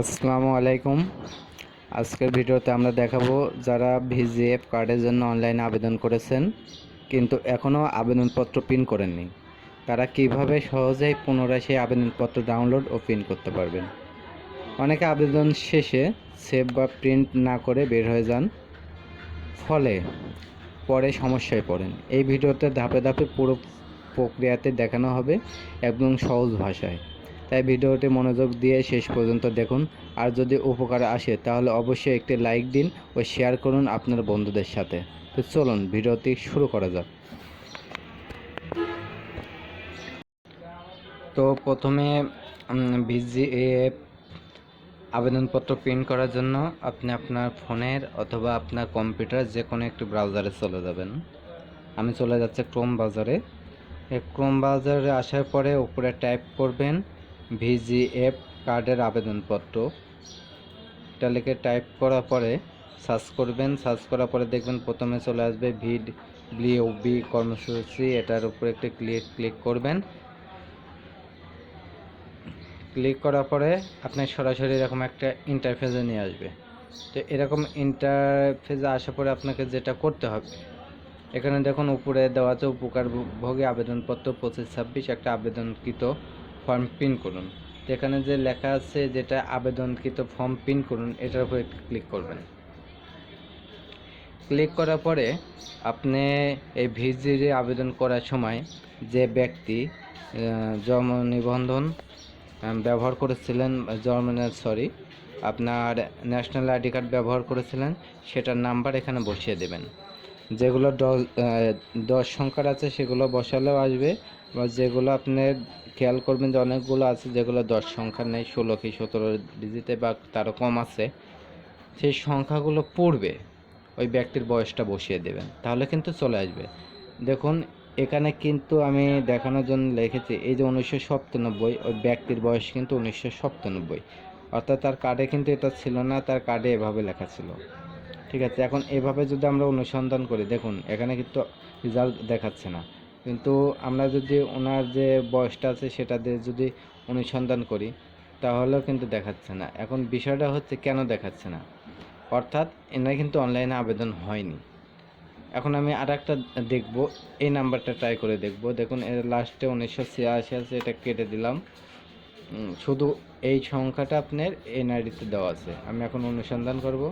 আসসালামু আলাইকুম। আজকের ভিডিওতে আমরা দেখাবো যারা ভিজিএফ কার্ডের জন্য অনলাইনে আবেদন করেছেন, কিন্তু এখনও আবেদনপত্র প্রিন্ট করেননি। তারা কীভাবে সহজেই পুনরায় সেই আবেদনপত্র ডাউনলোড ও প্রিন্ট করতে পারবেন? অনেকে আবেদন শেষে সেভ বা প্রিন্ট না করে বের হয়ে যান, ফলে পরে সমস্যায় পড়েন। এই ভিডিওতে ধাপে ধাপে পুরো প্রক্রিয়াতে দেখানো হবে একদম সহজ ভাষায়। তাই ভিডিওটি মনোযোগ দিয়ে শেষ পর্যন্ত দেখুন। আর যদি উপকার আসে, তাহলে অবশ্যই একটি লাইক দিন ও শেয়ার করুন আপনার বন্ধুদের সাথে। তো চলুন, ভিডিওটি শুরু করা যাক। তো প্রথমে ভিজিএফ আবেদনপত্র প্রিন্ট করার জন্য আপনি আপনার ফোনের অথবা আপনার কম্পিউটার যে কোনো একটি ব্রাউজারে চলে যাবেন। আমি চলে যাচ্ছি ক্রোম ব্রাউজারে। ক্রোম ব্রাউজারে আসার পরে উপরে টাইপ করবেন ভিজিএফ কার্ডের আবেদনপত্র। এটা লিখে টাইপ করার পরে সার্চ করবেন। সার্চ করার পরে দেখবেন প্রথমে চলে আসবে ভিড বিওবি কর্মসূচি। এটার উপরে একটি ক্লিক ক্লিক করবেন। ক্লিক করার পরে আপনি সরাসরি এরকম একটা ইন্টারফেসে নিয়ে আসবে। তো এরকম ইন্টারফেসে আসার পরে আপনাকে যেটা করতে হবে, এখানে দেখুন উপরে দেওয়া আছে উপকার ভোগী আবেদনপত্র পঁচিশ ছাব্বিশ, একটা আবেদনকৃত ফর্ম পিন করুন। তো এখানে যে লেখা আছে যেটা আবেদনকৃত ফর্ম পিন করুন, এটার উপরে ক্লিক করবেন। ক্লিক করার পরে আপনি এই ভিজিরে আবেদন করার সময় যে ব্যক্তি জন্ম নিবন্ধন ব্যবহার করেছিলেন, জন্ম সরি আপনার ন্যাশনাল আইডি কার্ড ব্যবহার করেছিলেন, সেটার নাম্বার এখানে বসিয়ে দেবেন। যেগুলো দশ সংখ্যার আছে সেগুলো বসালেও আসবে। বা যেগুলো আপনি খেয়াল করবেন যে অনেকগুলো আছে যেগুলো দশ সংখ্যার নেই, ষোলো কি সতেরো ডিজিটে বা তারও কম আছে, সেই সংখ্যাগুলো পড়বে, ওই ব্যক্তির বয়সটা বসিয়ে দেবেন। তাহলে কিন্তু চলে আসবে। দেখুন, এখানে কিন্তু আমি দেখানোর জন্য লিখেছি, এই যে উনিশশো সপ্তানব্বই, ওই ব্যক্তির বয়স কিন্তু উনিশশো সপ্তানব্বই। অর্থাৎ তার কার্ডে কিন্তু এটা ছিল না, তার কার্ডে এভাবে লেখা ছিল। ঠিক আছে, এখন এভাবে যদি আমরা অনুসন্ধান করি, দেখুন, এখানে কিন্তু রেজাল্ট দেখাচ্ছে না। কিন্তু আমরা যদি ওনার যে বয়সটা আছে সেটা দিয়ে যদি অনুসন্ধান করি, তাহলেও কিন্তু দেখাচ্ছে না। এখন বিষয়টা হচ্ছে কেন দেখাচ্ছে না? অর্থাৎ এনার কিন্তু অনলাইনে আবেদন হয়নি। এখন আমি আর একটা দেখব, এই নাম্বারটা ট্রাই করে দেখব। দেখুন, এর লাস্টে উনিশশো ছিয়াশি আছে, এটা কেটে দিলাম। শুধু এই সংখ্যাটা আপনার এনআইডিতে দেওয়া আছে। আমি এখন অনুসন্ধান করব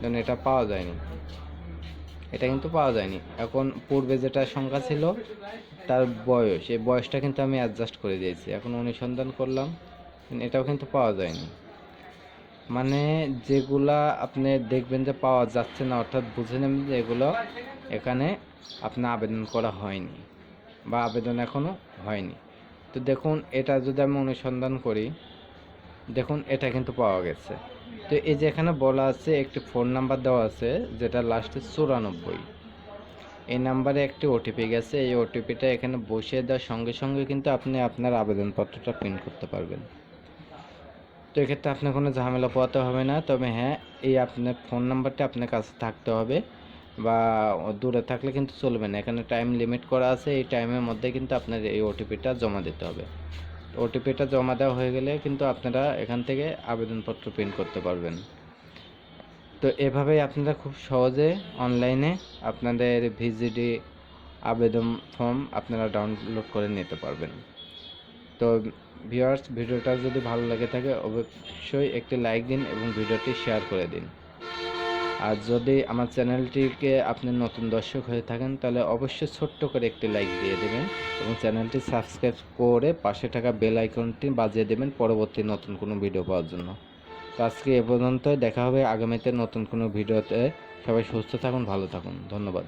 দেন এটা পাওয়া যায়নি। এটা কিন্তু পাওয়া যায়নি। এখন পূর্বে যেটা সংখ্যা ছিল, তার বয়স, এই বয়সটা কিন্তু আমি অ্যাডজাস্ট করে দিয়েছি। এখন অনুসন্ধান করলাম এটাও কিন্তু পাওয়া যায়নি। মানে যেগুলা আপনি দেখবেন যে পাওয়া যাচ্ছে না, অর্থাৎ বুঝে নেবেন যে এগুলো এখানে আপনার আবেদন করা হয়নি, বা আবেদন এখনও হয়নি। তো দেখুন, এটা যদি আমি অনুসন্ধান করি, দেখুন, এটা কিন্তু পাওয়া গেছে। তো এই যে এখানে বলা আছে, একটি ফোন নাম্বার দেওয়া আছে, যেটা লাস্টে চুরানব্বই। এই নাম্বারে একটি ওটিপি গেছে, এই ওটিপিটা এখানে বসিয়ে দেওয়ার সঙ্গে সঙ্গে কিন্তু আপনি আপনার আবেদনপত্রটা প্রিন্ট করতে পারবেন। তো এক্ষেত্রে আপনার কোনো ঝামেলা পোয়াতে হবে না, তবে হ্যাঁ এই আপনার ফোন নাম্বারটা আপনার কাছে থাকতে হবে। বা দূরে থাকলে কিন্তু চলবে না। এখানে টাইম লিমিট করা আছে, এই টাইমের মধ্যে কিন্তু আপনার এই ওটিপিটা জমা দিতে হবে। ওটিপিটা জমা দেওয়া হয়ে গেলে কিন্তু আপনারা এখান থেকে আবেদনপত্র প্রিন্ট করতে পারবেন। তো এভাবেই আপনারা খুব সহজে অনলাইনে আপনাদের ভিজিডি আবেদন ফর্ম আপনারা ডাউনলোড করে নিতে পারবেন। তো ভিউয়ার্স ভিডিওটা যদি ভালো লেগে থাকে, অবশ্যই একটি লাইক দিন এবং ভিডিওটি শেয়ার করে দিন। আর যদি আমার চ্যানেলটিকে আপনি নতুন দর্শক হয়ে থাকেন, তাহলে অবশ্যই ছোট্ট করে একটি লাইক দিয়ে দেবেন এবং চ্যানেলটি সাবস্ক্রাইব করে পাশে থাকা বেল আইকনটি বাজিয়ে দেবেন পরবর্তী নতুন কোনো ভিডিও পাওয়ার জন্য। তো আজকে এ পর্যন্তই, দেখা হবে আগামীতে নতুন কোনো ভিডিওতে। সবাই সুস্থ থাকুন, ভালো থাকুন। ধন্যবাদ।